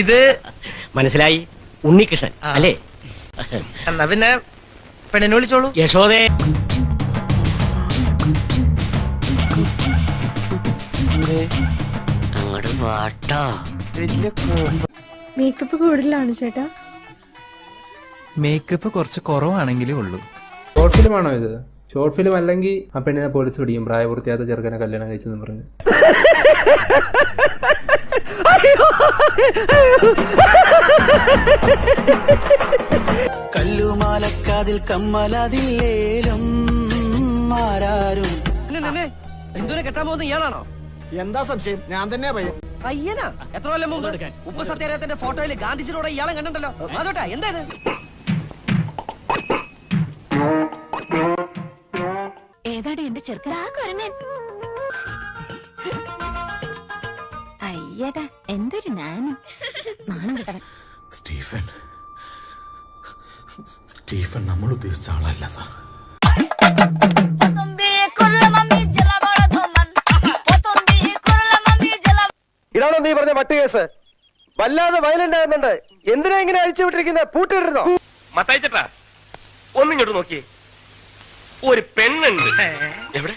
ഇത് മനസ്സിലായി? ഉണ്ണികൃഷ്ണൻ. അല്ലേ? എന്നാ പിന്നെ പെണ്ണിനെ വിളിച്ചോളൂ. യശോദേ. അങ്ങോട്ട് വാട്ടോ. മേക്കപ്പ് കൂടുതലാണ് ചേട്ടാ. മേക്കപ്പ് കുറച്ച് കുറവാണെങ്കിലേ ഉള്ളൂ. ഷോർട്ട് ഫിലിം ആണോ ഇത്? ഷോർട്ട് ഫിലിം അല്ലെങ്കിൽ ആ പെണ്ണിനെ പോലീസ് പിടിക്കും പ്രായപൂർത്തിയാത്ത ചെറുക്കനെ കല്യാണം കഴിച്ചെന്ന് പറഞ്ഞ്. കല്ലുമാലക്കാതിൽ കമ്മലതില്ലേലും ആരാരും എന്തോരെ കെട്ടാൻ പോകുന്ന ഇയാളാണോ? എന്താ സംശയം? ഞാൻ തന്നെ പയ്യൻ. പയ്യനാ? എത്ര കൊല്ലം മുമ്പ് ഉപ്പ് സത്യാഗ്രഹത്തിന്റെ ഫോട്ടോയിൽ ഗാന്ധിജിയുടെ ഇയാളെ കണ്ടിട്ടുണ്ടല്ലോ. അതോട്ടാ എന്താ ഇത് ഏതാടി എന്റെ ചെറുക്കൻ? അയ്യടാ എന്തൊരു നാനും? നാണം കിട്ടവൻ. സ്റ്റീഫൻ. സ്റ്റീഫൻ നമ്മൾ ഉദ്ദേശിച്ച ആളല്ല സാർ. ഇതാണോ നീ പറഞ്ഞ മറ്റു കേസ്? വല്ലാതെ വയലന്റ് ആകുന്നുണ്ട്. എന്തിനാ ഇങ്ങനെ അഴിച്ചു വിട്ടിരിക്കുന്നത് പൂട്ടിയിട്ടിരുന്നോ? മത്തായിച്ചട്ടാ ഒന്നിങ്ങോട്ട് നോക്കിയേ ഒരു പെണ്ണുണ്ട്. എവിടെ?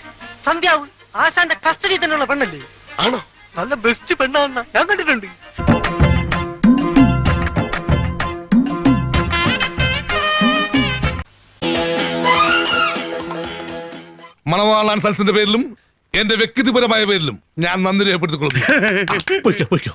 സന്ധ്യാവ് ആശാന്റെ കസ്റ്റഡി തന്നെയുള്ള പെണ്ണല്ലേ? ആണോ? നല്ല ബെസ്റ്റ് പെണ്ണാന്ന ഞാൻ കണ്ടിട്ടുണ്ട്. മണവാളാൻ സൽസിന്റെ പേരിലും എന്റെ വ്യക്തിപരമായ പേരിലും ഞാൻ നന്ദി രേഖപ്പെടുത്തിക്കൊള്ളുന്നു. പൊയ്ക്കോ പൊയ്ക്കോ.